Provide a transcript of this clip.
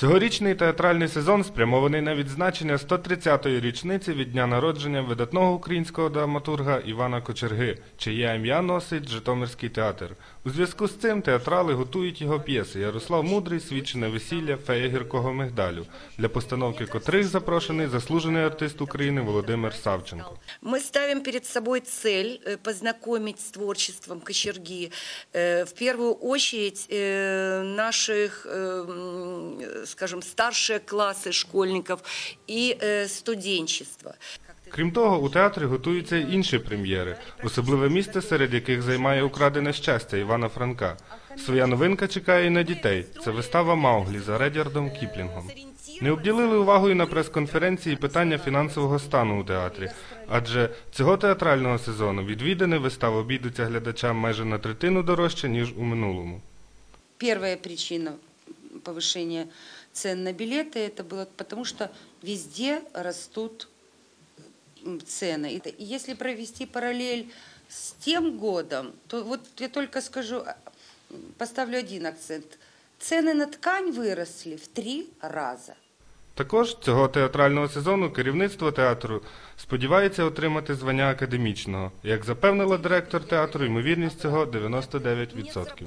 Цьогорічний театральний сезон спрямований на відзначення 130-ї річниці від дня народження видатного українського драматурга Івана Кочерги, чиє ім'я носить Житомирський театр. У зв'язку з цим театрали готують його п'єси Ярослав Мудрий, свідчене весілля, фея гіркого мигдалю, для постановки котрих запрошений заслужений артист України Володимир Савченко. Мы ставим перед собой цель э, познакомить с творчеством Кочерги э, в первую очередь э, наших, э, м, скажем, старшие классы школьников и э, студенчество. Крім того, у театрі готуються й інші прем'єри, особливе місце, серед яких займає украдене щастя Івана Франка. Своя новинка чекає і на дітей. Це вистава Мауглі за Редярдом Кіплінгом. Не обділили увагою на прес-конференції питання фінансового стану у театрі, адже цього театрального сезону відвідини вистав обійдуться глядачам майже на третину дорожче, ніж у минулому. Первая причина повышения цен на билеты это было потому, что везде растут м, цены. И т- и Если провести параллель с тем годом, то вот я только скажу, а, м, поставлю один акцент. Цены на ткань выросли в три раза. Також цього театрального сезону керівництво театру сподівається отримати звання академічного. Як запевнила директор театру, ймовірність цього 99%.